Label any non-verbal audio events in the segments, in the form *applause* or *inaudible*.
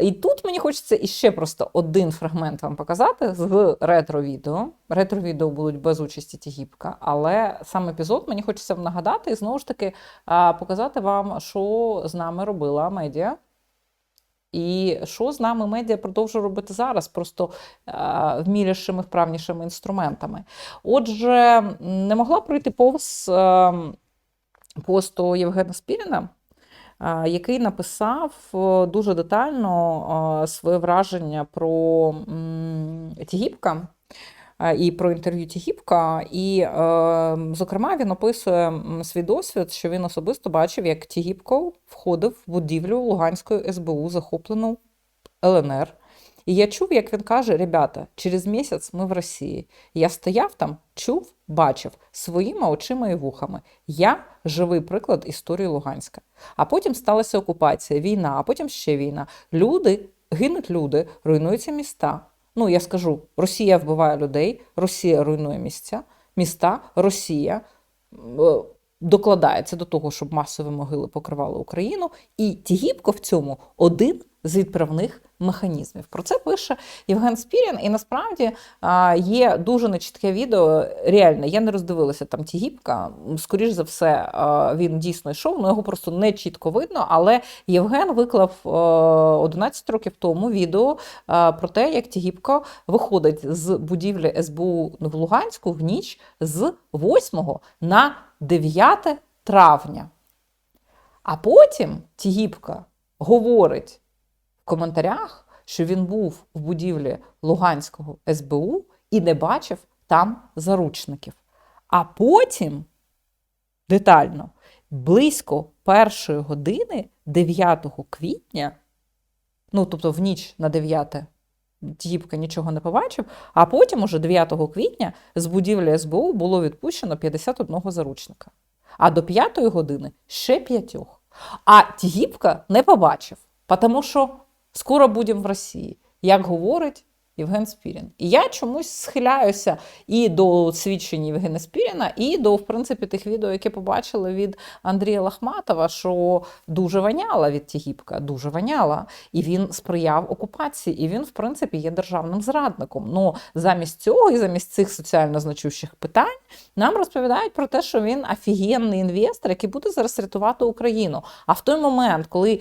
І тут мені хочеться іще просто один фрагмент вам показати з ретро-відео. Ретро-відео будуть без участі Тігіпка, але сам епізод мені хочеться нагадати і знову ж таки показати вам, що з нами робила медіа. І що з нами медіа продовжує робити зараз, просто е, вмілішими, вправнішими інструментами. Отже, не могла пройти повз е, посту Євгена Спіріна, який написав е, дуже детально е, своє враження про Тігіпка. е, І про інтерв'ю Тігіпка, і, зокрема, він описує свій досвід, що він особисто бачив, як Тігіпко входив в будівлю Луганської СБУ, захоплену ЛНР. І я чув, як він каже: ребята, через місяць ми в Росії. Я стояв там, чув, бачив своїми очима і вухами. Я живий приклад історії Луганська. А потім сталася окупація, війна, а потім ще війна. Люди, гинуть люди, руйнуються міста. Ну, я скажу: Росія вбиває людей, Росія руйнує місця, міста, Росія е, докладається до того, щоб масові могили покривали Україну. І Тігіпко в цьому один з відправних механізмів. Про це пише Євген Спірін. І насправді є дуже нечітке відео. Реально, я не роздивилася там Тігіпка. Скоріш за все, він дійсно йшов, але його просто не чітко видно. Але Євген виклав а, 11 років тому відео про те, як Тігіпко виходить з будівлі СБУ в Луганську в ніч з 8 на 9 травня. А потім Тігіпка говорить в коментарях, що він був в будівлі Луганського СБУ і не бачив там заручників. А потім детально, близько першої години 9 квітня, ну тобто в ніч на 9 Тігіпка нічого не побачив, а потім, уже 9 квітня, з будівлі СБУ було відпущено 51 заручника. А до 5 години ще п'ятьох. А Тігіпка не побачив, тому що скоро будемо в Росії, як говорить Євген Спірін. І я чомусь схиляюся і до свідчень Євгена Спіріна, і до, в принципі, тих відео, які побачили від Андрія Лахматова, що дуже воняла від Тігіпка, дуже воняла. І він сприяв окупації, і він, в принципі, є державним зрадником. Ну, замість цього і замість цих соціально значущих питань нам розповідають про те, що він офігенний інвестор, який буде зараз рятувати Україну. А в той момент, коли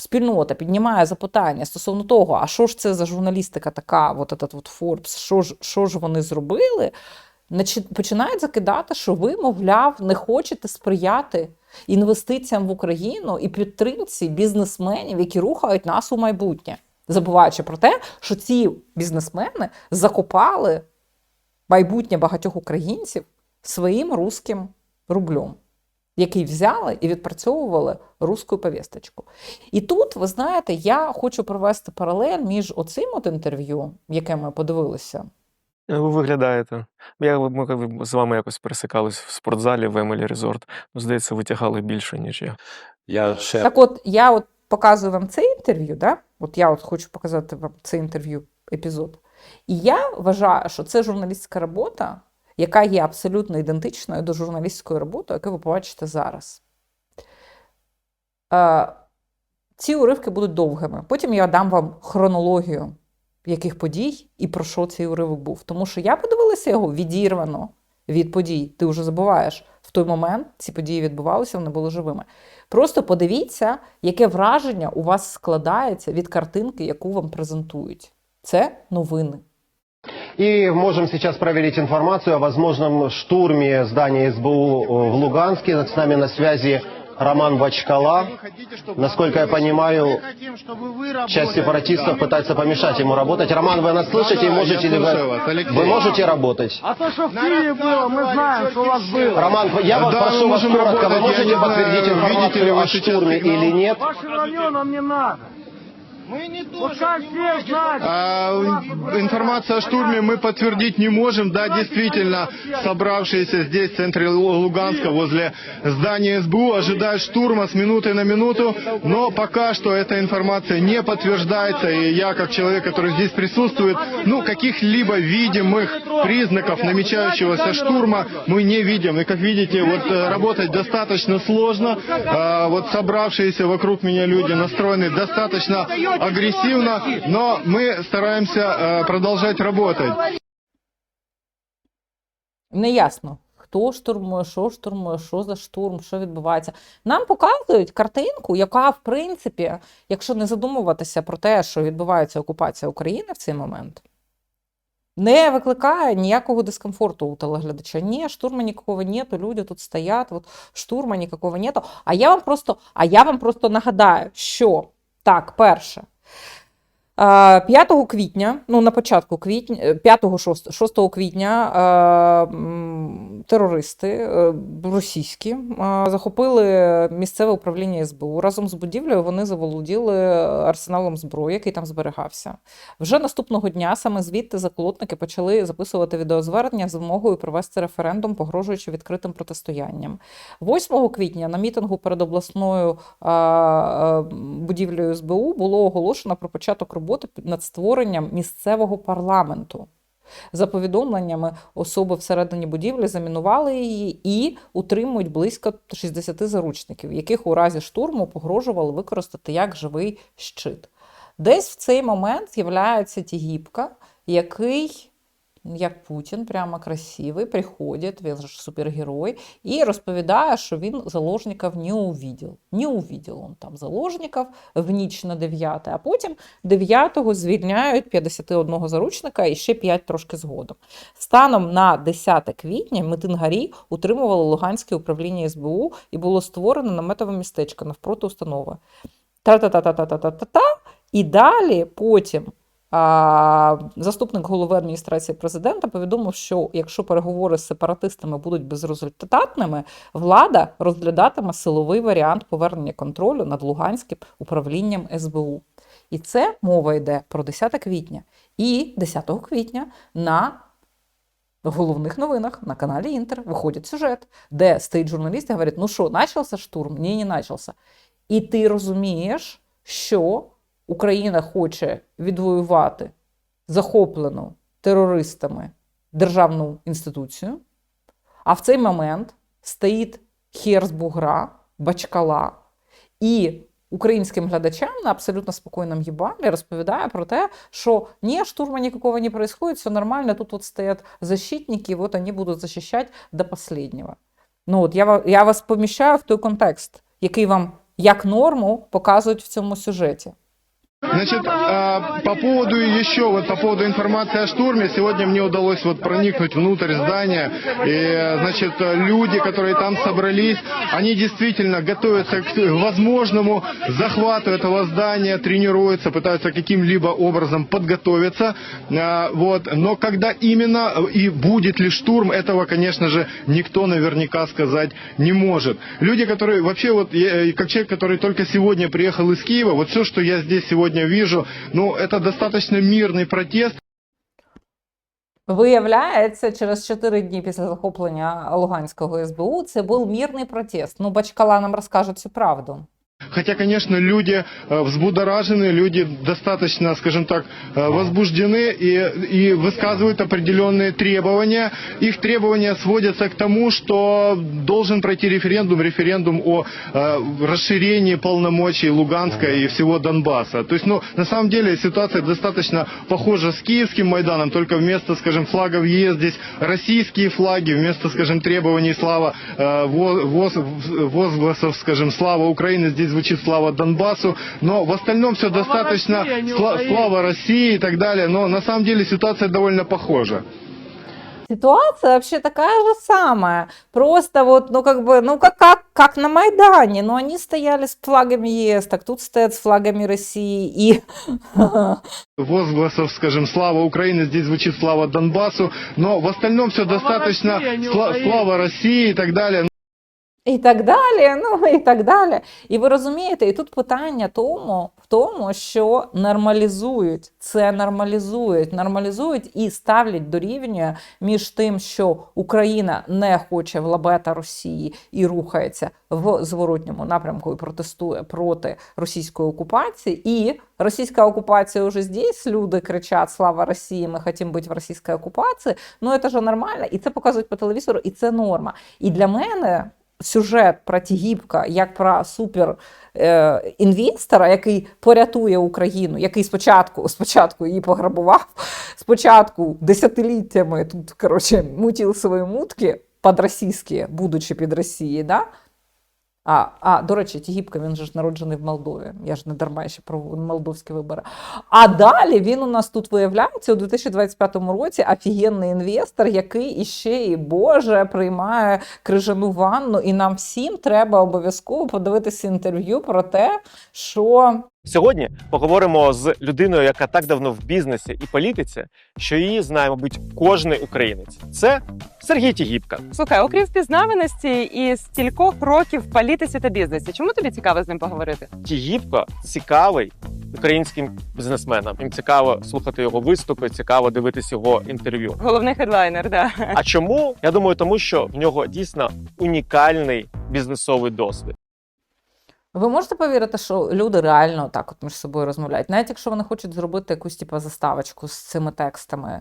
спільнота піднімає запитання стосовно того, а що ж це за журналістика така, от этот от Forbes, що ж, що ж вони зробили, починають закидати, що ви, мовляв, не хочете сприяти інвестиціям в Україну і підтримці бізнесменів, які рухають нас у майбутнє, забуваючи про те, що ці бізнесмени закопали майбутнє багатьох українців своїм руським рублем який взяли і відпрацьовували руську повісточку. І тут, ви знаєте, я хочу провести паралель між оцим от інтерв'ю, яке ми подивилися. Е, Ви виглядаєте. Я ми з вами якось пересикались в спортзалі в Емелі Резорт. Ну, здається, ви тягали більше, ніж я. Я ще Так от, я от показую вам це інтерв'ю, да? от я от хочу показати вам це інтерв'ю епізод. І я вважаю, що це журналістська робота, яка є абсолютно ідентичною до журналістської роботи, яку ви побачите зараз. Е, ці уривки будуть довгими. Потім я дам вам хронологію яких подій і про що цей уривок був. Тому що я подивилася його відірвано від подій. Ти вже забуваєш, в той момент ці події відбувалися, вони були живими. Просто подивіться, яке враження у вас складається від картинки, яку вам презентують. Це новини. И можем сейчас проверить информацию о возможном штурме здания СБУ в Луганске. С нами на связи Роман Бачкала. Насколько я понимаю, часть сепаратистов пытается помешать ему работать. Роман, вы нас слышите? Да, можете ли вы... Вы можете работать? А то, что в Киеве было, мы знаем, что у вас было. Роман, я вас Да, прошу вас коротко. Вы можете подтвердить видите ли информацию о штурме или нет? Ваше вранье нам не знают. А, информация о штурме мы подтвердить не можем. Да, действительно, собравшиеся здесь, в центре Лу- Луганска, возле здания СБУ, ожидают штурма с минуты на минуту. Но пока что эта информация не подтверждается. И я, как человек, который здесь присутствует, ну, каких-либо видимых признаков намечающегося штурма мы не видим. И, как видите, вот э, работать достаточно сложно. А, вот собравшиеся вокруг меня люди настроены достаточно агрессивно, но мы стараемся э, продолжать работать. Неясно, хто штурмує, що штурмує, що за штурм, що відбувається. Нам показують картинку, яка, в принципі, якщо не задумуватися про те, що відбувається окупація України в цей момент, не викликає ніякого дискомфорту у телеглядача. Ні, штурма нікого нету, люди тут стоять, от штурма ніякого нету. А я вам просто, а я вам просто нагадаю, що так, перше. Е, 5 квітня, ну на початку квітня, 5-6 квітня е, терористи е, російські е, захопили місцеве управління СБУ. Разом з будівлею вони заволоділи арсеналом зброї, який там зберігався. Вже наступного дня саме звідти заколотники почали записувати відеозвернення з вимогою провести референдум, погрожуючи відкритим протистоянням. 8 квітня на мітингу перед обласною будівлею СБУ було оголошено про початок роботи над створенням місцевого парламенту. За повідомленнями, особи всередині будівлі замінували її і утримують близько 60 заручників, яких у разі штурму погрожували використати як живий щит. Десь в цей момент з'являється Тігіпка, який, як Путін, прямо красивий, приходить, він же супергерой, і розповідає, що він заложників не увидел. Не увидел он там заложників в ніч на 9, а потім 9-го звільняють 51 заручника і ще 5 трошки згодом. Станом на 10 квітня митингарі утримували Луганське управління СБУ і було створено наметове містечко навпроти установи. Та-та-та-та-та-та-та-та. І далі потім заступник голови адміністрації президента повідомив, що якщо переговори з сепаратистами будуть безрезультатними, влада розглядатиме силовий варіант повернення контролю над Луганським управлінням СБУ. І це мова йде про 10 квітня. І 10 квітня на головних новинах на каналі Інтер виходить сюжет, де стоїть журналіст і говорить: ну що, начався штурм? Ні, не начався. І ти розумієш, що Україна хоче відвоювати захоплену терористами державну інституцію, а в цей момент стоїть хер бачкала, і українським глядачам на абсолютно спокійному їбалі розповідає про те, що ні, штурма никакого не происходит, все нормально, тут вот стоят защитники, вот они будут защищать до последнего. Ну от я, я вас поміщаю в той контекст, який вам як норму показують в цьому сюжеті. Значит, а, по поводу еще, вот по поводу информации о штурме, сегодня мне удалось вот проникнуть внутрь здания, и, значит, люди, которые там собрались, они действительно готовятся к возможному захвату этого здания, тренируются, пытаются каким-либо образом подготовиться, А, вот, но когда именно и будет ли штурм, этого, конечно же, никто наверняка сказать не может. Люди, которые, вообще вот, я, как человек, который только сегодня приехал из Киева, вот все, что я здесь сегодня вижу, ну, это достаточно мирный протест, Виявляється, через 4 дні після захоплення Луганського СБУ це був мирний протест. Ну, Бачкала нам розкаже цю правду. Хотя, конечно, люди э, взбудоражены, люди достаточно, скажем так, э, возбуждены и, и высказывают определенные требования. Их требования сводятся к тому, что должен пройти референдум, референдум о э, расширении полномочий Луганска и всего Донбасса. То есть, ну, на самом деле ситуация достаточно похожа с киевским Майданом, только вместо, скажем, флагов ЕС здесь российские флаги, вместо, скажем, требований слава во- воз- возгласов, скажем, слава Украины, здесь звучит слава Донбассу, но в остальном все достаточно России, а сла- слава России и так далее, но на самом деле ситуация довольно похожа. Ситуация вообще такая же самая. Просто вот, ну как бы, ну как, как, как на Майдане. Но они стояли с флагами ЕС, так тут стоят с флагами России. И *laughs* возгласов, скажем, слава Украины, здесь звучит слава Донбассу, но в остальном все достаточно России, а сла- слава России и так далее. І так далі, ну і так далі. І ви розумієте, і тут питання тому, в тому, що нормалізують, це нормалізують, нормалізують і ставлять дорівнює між тим, що Україна не хоче в лабета Росії і рухається в зворотньому напрямку і протестує проти російської окупації, і російська окупація уже здесь, люди кричать Слава Росії, ми хочемо бути в російській окупації. Ну це ж нормально, і це показують по телевізору, і це норма. І для мене сюжет про Тігіпка як про супер е, інвестора, який порятує Україну, який спочатку, спочатку її пограбував, спочатку десятиліттями тут, коротше, мутіл свої мутки подросійські, будучи під Росією, да? А, а, до речі, Тігіпка, він же ж народжений в Молдові. Я ж не дарма ще про молдовські вибори. А далі він у нас тут виявляється у 2025 році офігенний інвестор, який іще і Боже приймає крижану ванну. І нам всім треба обов'язково подивитися інтерв'ю про те, що Сьогодні поговоримо з людиною, яка так давно в бізнесі і політиці, що її знає, мабуть, кожний українець. Це Сергій Тігіпка. Слухай, окрім впізнаваності і стількох років в політиці та бізнесі, чому тобі цікаво з ним поговорити? Тігіпко цікавий українським бізнесменам. Їм цікаво слухати його виступи, цікаво дивитися його інтерв'ю. Головний хедлайнер, да. А чому? Я думаю, тому що в нього дійсно унікальний бізнесовий досвід. Ви можете повірити, що люди реально так от між собою розмовляють, навіть якщо вони хочуть зробити якусь типу, заставочку з цими текстами.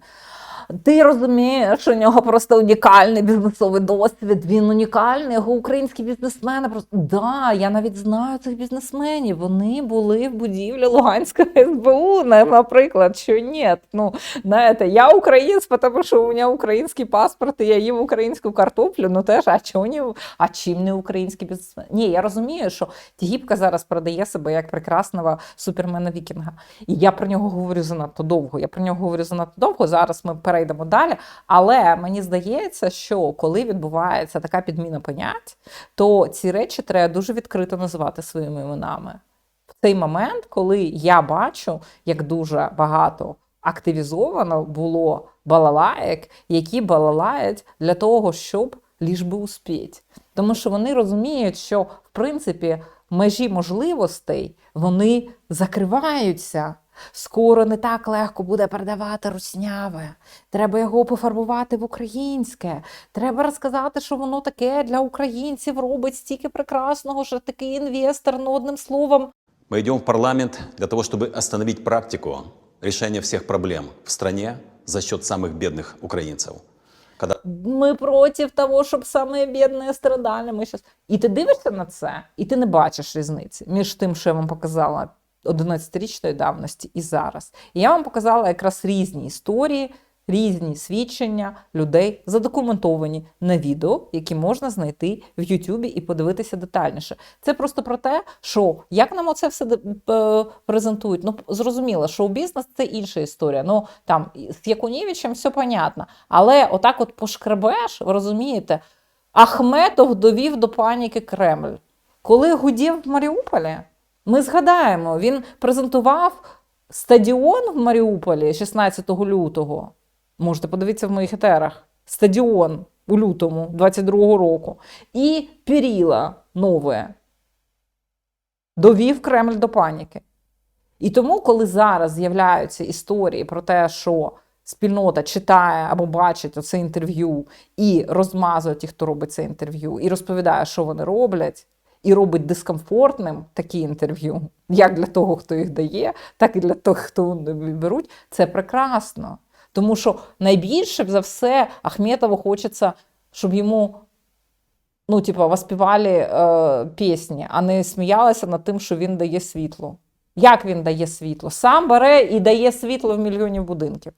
Ти розумієш, що у нього просто унікальний бізнесовий досвід. Він унікальний, його українські бізнесмени просто да, я навіть знаю цих бізнесменів. Вони були в будівлі Луганського СБУ, наприклад, що ні. Ну, знаєте, я українець, тому що у мене український паспорт, і я їм українську картоплю. Ну теж, а ні? А чим не український бізнесмен? Ні, я розумію, що Тігіпка зараз продає себе як прекрасного супермена Вікінга. І я про нього говорю занадто довго. Я про нього говорю занадто довго. Зараз ми перейдемо далі. Але мені здається, що коли відбувається така підміна понять, то ці речі треба дуже відкрито називати своїми іменами. В цей момент, коли я бачу, як дуже багато активізовано було балалаєк, які балалають для того, щоб ліж би успіть. Тому що вони розуміють, що в принципі межі можливостей вони закриваються. Скоро не так легко буде передавати русняве. Треба його пофарбувати в українське. Треба розказати, що воно таке для українців робить стільки прекрасного, що такий інвестор, ну одним словом, Мы идем в парламент для того, чтобы остановить практику решения всех проблем в стране за счет самых бедных украинцев. Когда ми проти того, щоб саме бідні страдали. Ми щас... І ти дивишся на це, і ти не бачиш різниці між тим, що я вам показала 11-річної давності і зараз. І я вам показала якраз різні історії, різні свідчення людей, задокументовані на відео, які можна знайти в Ютубі і подивитися детальніше. Це просто про те, що як нам оце все е, презентують. Ну, зрозуміло, що бізнес це інша історія. Ну там з Якунєвичем все понятно. Але отак, от пошкребеш, ви розумієте, Ахметов довів до паніки Кремль. Коли гудів в Маріуполі, ми згадаємо, він презентував стадіон в Маріуполі 16 лютого. Можете подивитися в моїх етерах. Стадіон у лютому 22-го року. І Піріла нове. Довів Кремль до паніки. І тому, коли зараз з'являються історії про те, що спільнота читає або бачить оце інтерв'ю і розмазує ті, хто робить це інтерв'ю, і розповідає, що вони роблять, і робить дискомфортним такі інтерв'ю, як для того, хто їх дає, так і для того, хто беруть, це прекрасно. Тому що найбільше за все Ахметову хочеться, щоб йому ну, типу, воспівали е, пісні, а не сміялися над тим, що він дає світло. Як він дає світло? Сам бере і дає світло в мільйонів будинків.